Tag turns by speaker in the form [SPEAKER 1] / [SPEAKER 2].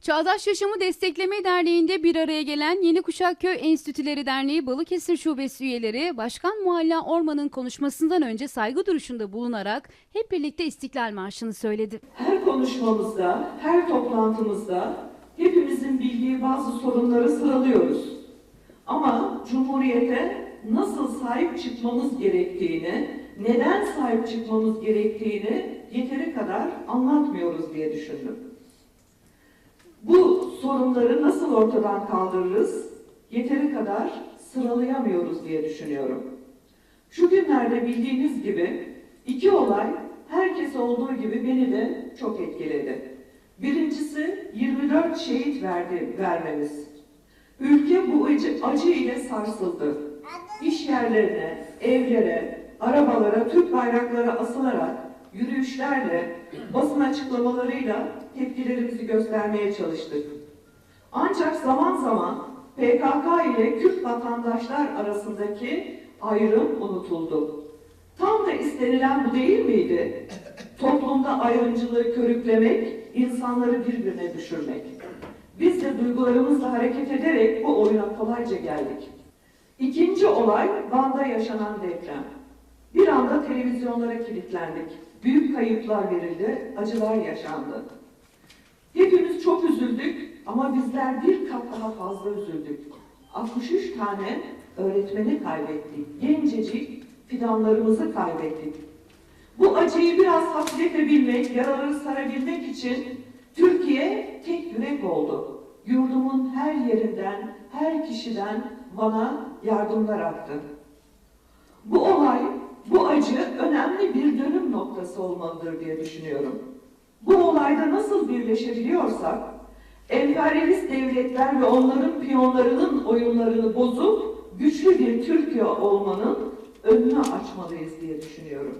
[SPEAKER 1] Çağdaş Yaşamı Destekleme Derneği'nde bir araya gelen Yeni Kuşak Köy Enstitüleri Derneği Balıkesir Şubesi üyeleri Başkan Mualla Orman'ın konuşmasından önce saygı duruşunda bulunarak hep birlikte İstiklal Marşı'nı söyledi.
[SPEAKER 2] Her konuşmamızda, her toplantımızda hepimizin bildiği bazı sorunları sıralıyoruz. Ama Cumhuriyete nasıl sahip çıkmamız gerektiğini, neden sahip çıkmamız gerektiğini yeteri kadar anlatmıyoruz diye düşündüm. Bu sorunları nasıl ortadan kaldırırız? Yeteri kadar sıralayamıyoruz diye düşünüyorum. Şu günlerde bildiğiniz gibi iki olay herkes olduğu gibi beni de çok etkiledi. Birincisi 24 şehit verdi, vermemiz. Ülke bu acı, acı ile sarsıldı. İş yerlerine, evlere, arabalara, Türk bayrakları asılarak yürüyüşlerle, basın açıklamalarıyla tepkilerimizi göstermeye çalıştık. Ancak zaman zaman PKK ile Kürt vatandaşlar arasındaki ayrım unutuldu. Tam da istenilen bu değil miydi? Toplumda ayrımcılığı körüklemek, insanları birbirine düşürmek. Biz de duygularımızla hareket ederek bu oyuna kolayca geldik. İkinci olay Van'da yaşanan deprem. Bir anda televizyonlara kilitlendik. Büyük kayıplar verildi, acılar yaşandı. Hepimiz çok üzüldük ama bizler bir kat daha fazla üzüldük. 63 tane öğretmeni kaybettik. Gencecik fidanlarımızı kaybettik. Bu acıyı biraz hafifletebilmek, yaraları sarabilmek için Türkiye tek yürek oldu. Yurdumun her yerinden, her kişiden bana yardımlar aktı. Bu olay, bir dönüm noktası olmalıdır diye düşünüyorum. Bu olayda nasıl birleşebiliyorsak, emperyalist devletler ve onların piyonlarının oyunlarını bozup güçlü bir Türkiye olmanın önünü açmalıyız diye düşünüyorum.